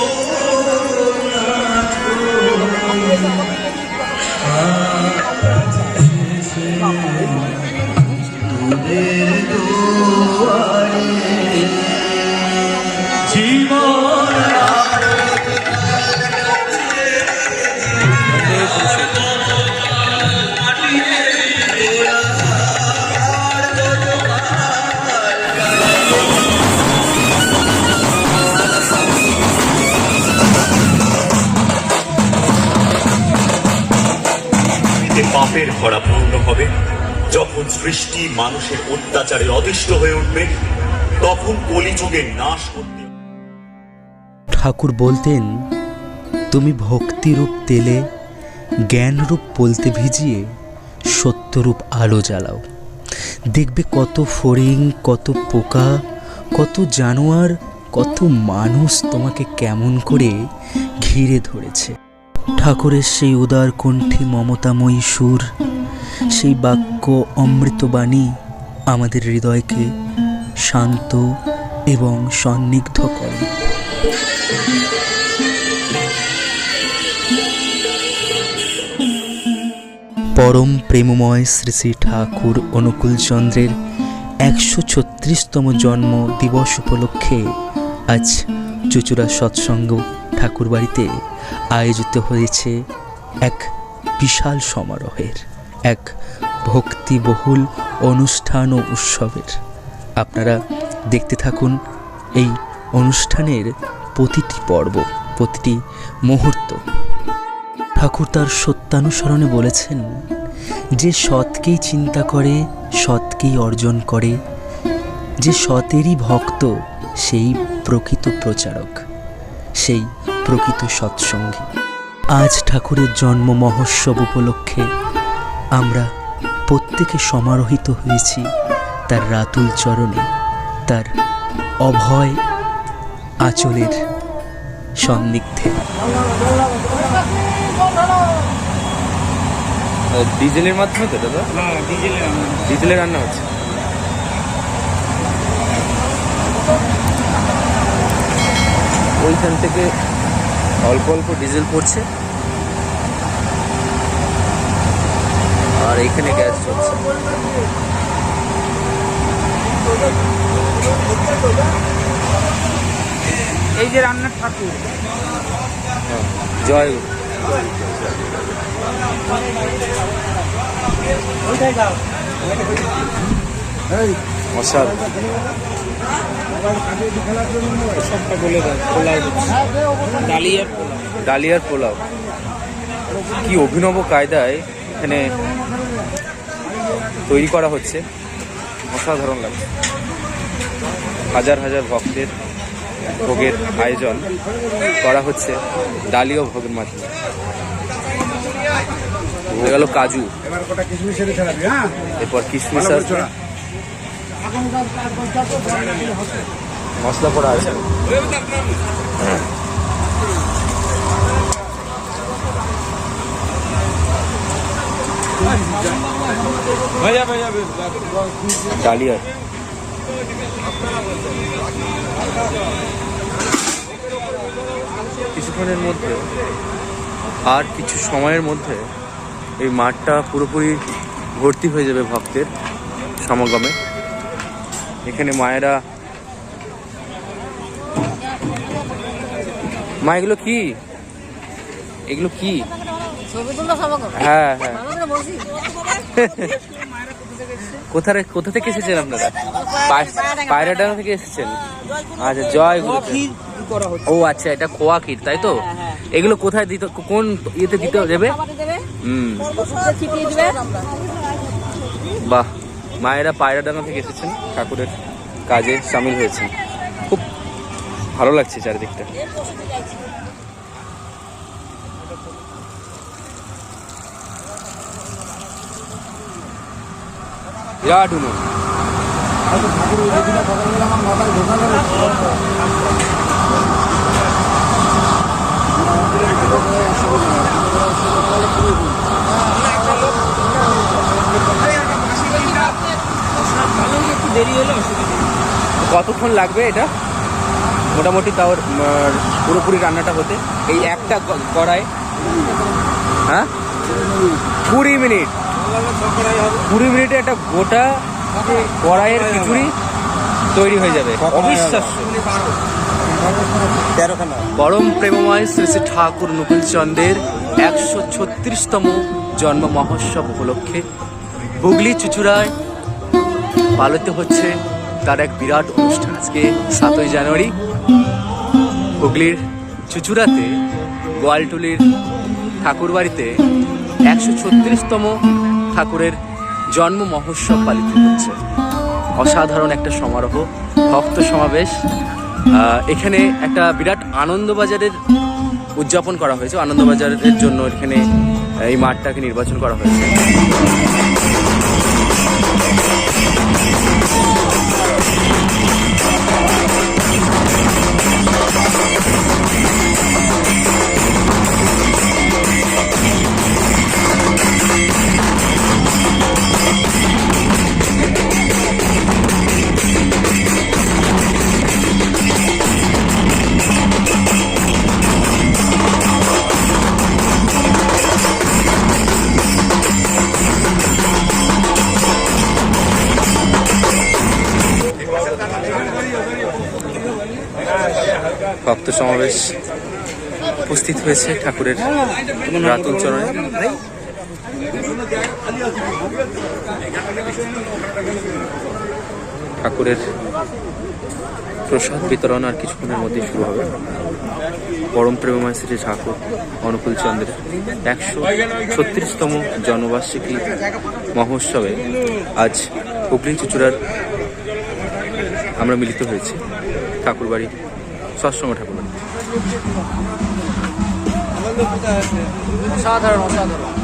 more. পাপের ভরা পূর্ণ হবে। যখন সৃষ্টি মানুষের অত্যাচারে অতিষ্ঠ হয়ে উঠবে, তখন কলিযুগের নাশ করতে ঠাকুর বলতেন, তুমি ভক্তিরূপ তেলে, জ্ঞানরূপ বলতে ভিজিয়ে সত্যরূপ আলো জ্বালাও। দেখবে কত ফড়িং, কত পোকা, কত জানোয়ার, কত মানুষ তোমাকে কেমন করে ঘিরে ধরেছে। ঠাকুরের সেই উদার কণ্ঠী মমতাময়ী সুর, সেই বাক্য অমৃতবাণী আমাদের হৃদয়কে শান্ত এবং সন্নিগ্ধ করে। পরম প্রেমময় শ্রী শ্রী ঠাকুর অনুকূলচন্দ্রের একশো ছত্রিশতম জন্ম দিবস উপলক্ষে আজ চুচুড়া সৎসঙ্গ ঠাকুর বাড়িতে আয়োজিত হয়েছে এক বিশাল সমারোহের, এক ভক্তিবহুল অনুষ্ঠান ও উৎসবের। আপনারা দেখতে থাকুন এই অনুষ্ঠানের প্রতিটি পর্ব, প্রতিটি মুহূর্ত। ঠাকুর তার সত্যানুসরণে বলেছেন, যে সৎকেই চিন্তা করে, সৎকেই অর্জন করে, যে সতেরই ভক্ত, সেই প্রকৃত প্রচারক, সেই প্রকৃত সৎসঙ্গী। আজ ঠাকুরের জন্ম মহোৎসব উপলক্ষে আমরা প্রত্যেকে সমারোহিত হয়েছি তার রাতুল চরণে তার অভয় আঁচলের সন্নিগ্ধে ডিজেলের মাধ্যমে তো দাদা? ডিজেলে রান্না হচ্ছে। ওইখান থেকে অল্প অল্প ডিজেল পড়ছে। আর এখানে গ্যাস চলছে। এই যে রান্নার ঠাকুর। জয়। হ্যাঁ, জয় অসাধারণ সবটা বলে দেয় পোলাও ডালিয়ার পোলাও। ডালিয়ার পোলাও। কি অভিনব কায়দায় এখানে তৈরি করা হচ্ছে। অসাধারণ লাগছে। হাজার হাজার ভক্তের ভোগের আয়োজন করা হচ্ছে ডালিয়া ভোগের মাধ্যমে। হয়ে গেল কাজু। এরপর কিশমিশ আসবে মশলা করা আছে। ডালিয়ার কিছুক্ষণের মধ্যে, আর কিছু সময়ের মধ্যে এই মাঠটা পুরোপুরি ভর্তি হয়ে যাবে ভক্তের সমাগমে। এখানে মায়েরা মা এগুলো কি? এগুলো কি? হ্যাঁ হ্যাঁ। কোথায় কোথা থেকে এসেছেন আপনারা? পায়রাডাঙ্গা থেকে এসেছেন? আচ্ছা জয় গুরু ও আচ্ছা এটা খোয়া ক্ষীর তাই তো? এগুলো কোথায় দিতে কোন ইয়েতে দিতে দেবে? হুম। বাহ। মায়েরা পায়রাডাঙ্গা থেকে এসেছেন ঠাকুরের কাজে সামিল হয়েছেন। খুব ভালো লাগছে চারিদিকটা। বিরাট কতক্ষণ লাগবে এটা? মোটামুটি তাও পুরোপুরি রান্নাটা হতে। এই একটা কড়াই। হ্যাঁ? কুড়ি মিনিট। কুড়ি মিনিটে একটা গোটা কড়াইয়ের খিচুড়ি তৈরি হয়ে যাবে। অবিশ্বাস্য। পরম প্রেমময় শ্রী শ্রী ঠাকুর নকুলচন্দ্রের একশো ছত্রিশতম জন্ম মহোৎসব উপলক্ষে হুগলি চুচুড়ায় পালিত হচ্ছে তার এক বিরাট অনুষ্ঠান আজকে সাতই জানুয়ারি। হুগলির চুচুড়াতে গোয়ালটুলির ঠাকুরবাড়িতে একশো ছত্রিশতম ঠাকুরের জন্ম মহোৎসব পালিত হচ্ছে। অসাধারণ একটা সমারোহ, ভক্ত সমাবেশ। এখানে একটা বিরাট আনন্দবাজারের উদযাপন করা হয়েছে। আনন্দবাজারের জন্য এখানে এই মাঠটাকে নির্বাচন করা হয়েছে। ভক্ত সমাবেশ উপস্থিত হয়েছে ঠাকুরের রাতুল চরণে। ঠাকুরের প্রসাদ বিতরণ আর কিছুক্ষণের মধ্যে শুরু হবে। পরম প্রেমময় শ্রী ঠাকুর অনুকূল চন্দ্রের একশো ছত্রিশতম জন্মবার্ষিকী মহোৎসবে আজ হুগলি চুচুড়ার আমরা মিলিত হয়েছি। ঠাকুরবাড়ি সৎসঙ্গ ঠাকুরবাড়ি অসাধারণ অসাধারণ।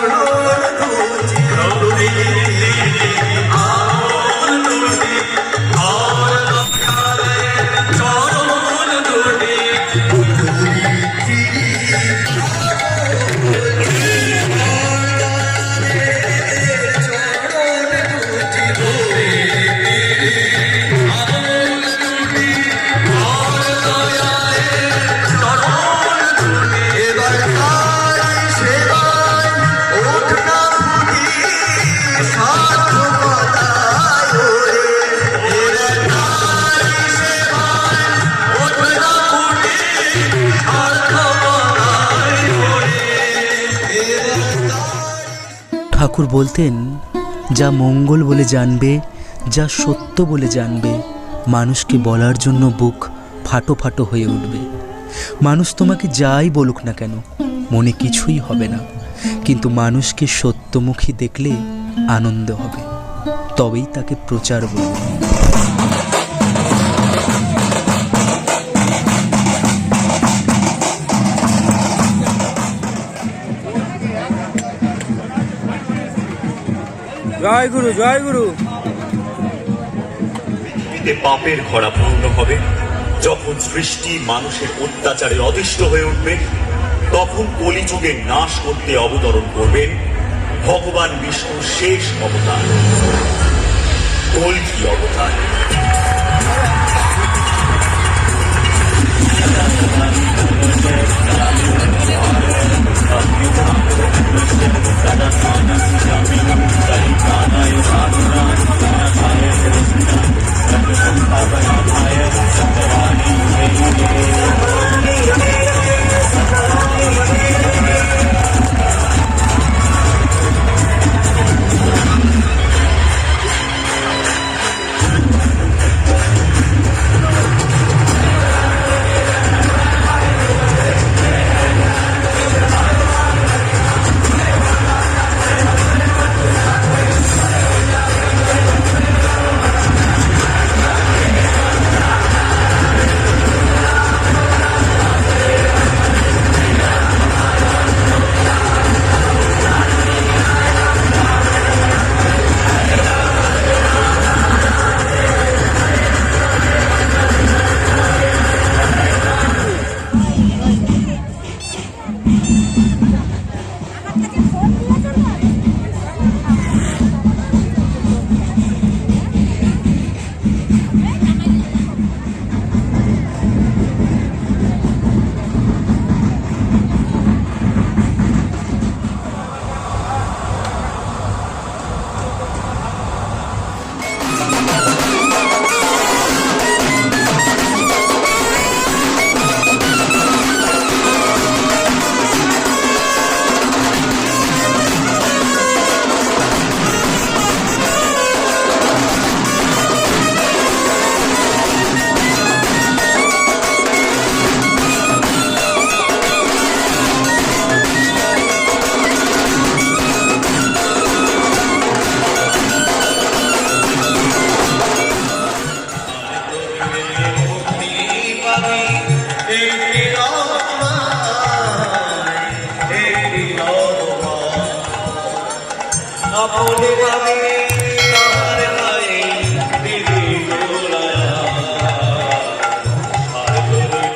চরণ ঠাকুর বলতেন, যা মঙ্গল বলে জানবে, যা সত্য বলে জানবে, মানুষকে বলার জন্য বুক ফাটো ফাটো হয়ে উঠবে। মানুষ তোমাকে যাই বলুক না কেন, মনে কিছুই হবে না। কিন্তু মানুষকে সত্যমুখী দেখলে আনন্দ হবে। তবেই তাকে প্রচার বলবে। জয় গুরু জয় গুরু পৃথিবীতে পাপের ঘোড়া পূর্ণ হবে। যখন সৃষ্টি মানুষের অত্যাচারে অতিষ্ঠ হয়ে উঠবে, তখন কলিযুগে নাশ করতে অবতরণ করবেন ভগবান বিষ্ণুর শেষ অবতার। কলকি অবতার। আপনি